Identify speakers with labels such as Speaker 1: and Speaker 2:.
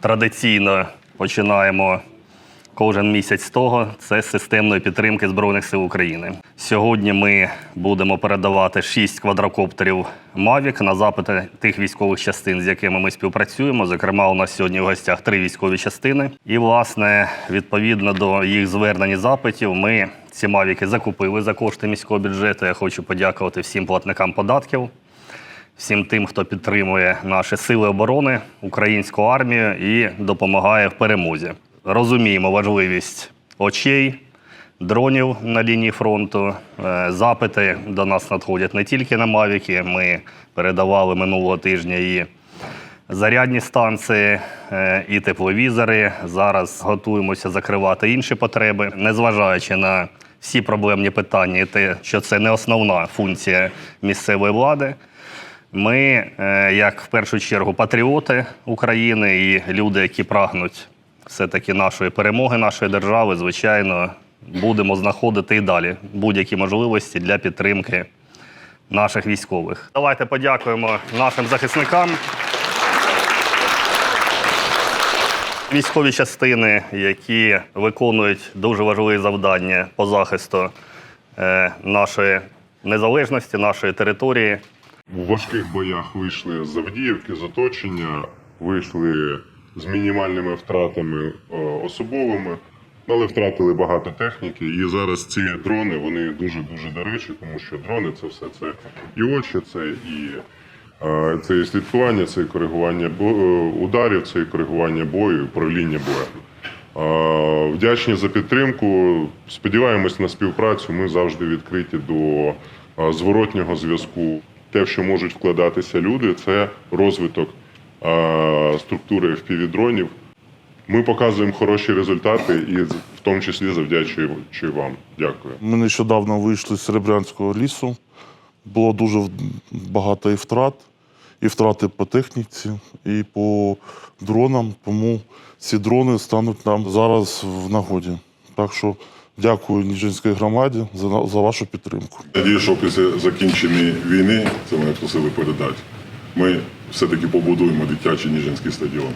Speaker 1: традиційно починаємо кожен місяць з того. Це з системної підтримки Збройних сил України. Сьогодні ми будемо передавати 6 квадрокоптерів Mavic на запити тих військових частин, з якими ми співпрацюємо. Зокрема, у нас сьогодні в гостях три військові частини. І, власне, відповідно до їх звернень і запитів, ми ці мавіки закупили за кошти міського бюджету. Я хочу подякувати всім платникам податків всім тим, хто підтримує наші сили оборони, українську армію і допомагає в перемозі. Розуміємо важливість очей, дронів на лінії фронту. Е, Запити до нас надходять не тільки на Мавіки. Ми передавали минулого тижня і зарядні станції, е, і тепловізори. Зараз готуємося закривати інші потреби, незважаючи на всі проблемні питання, і те, що це не основна функція місцевої влади. Ми, е, як в першу чергу, патріоти України і люди, які прагнуть все-таки нашої перемоги, нашої держави, звичайно, будемо знаходити і далі будь-які можливості для підтримки наших військових. Давайте подякуємо нашим захисникам. Військові частини, які виконують дуже важливі завдання по захисту е, нашої незалежності, нашої території.
Speaker 2: У важких боях вийшли з Авдіївки, з оточення, вийшли з мінімальними втратами е, особовими, але втратили багато техніки. І зараз ці дрони вони дуже дуже до речі, тому що дрони це все це і очі, це і. е, Це і слідкування, це і коригування е, ударів, це і коригування бою, управління боєм. Вдячні за підтримку. Сподіваємось на співпрацю. Ми завжди відкриті до зворотнього зв'язку. Те, в що можуть вкладатися люди, це розвиток структури FPV-дронів. Ми показуємо хороші результати, і в тому числі завдячуючи вам. Дякую.
Speaker 3: Ми нещодавно вийшли з Серебрянського лісу. Було дуже багато і втрат, і втрати по техніці, і по дронам. Тому ці дрони стануть нам зараз в нагоді. Так що дякую Ніжинській громаді за, за вашу підтримку.
Speaker 2: Надію, що після закінчення війни це мене просили передати. Ми все-таки побудуємо дитячий Ніжинський стадіон.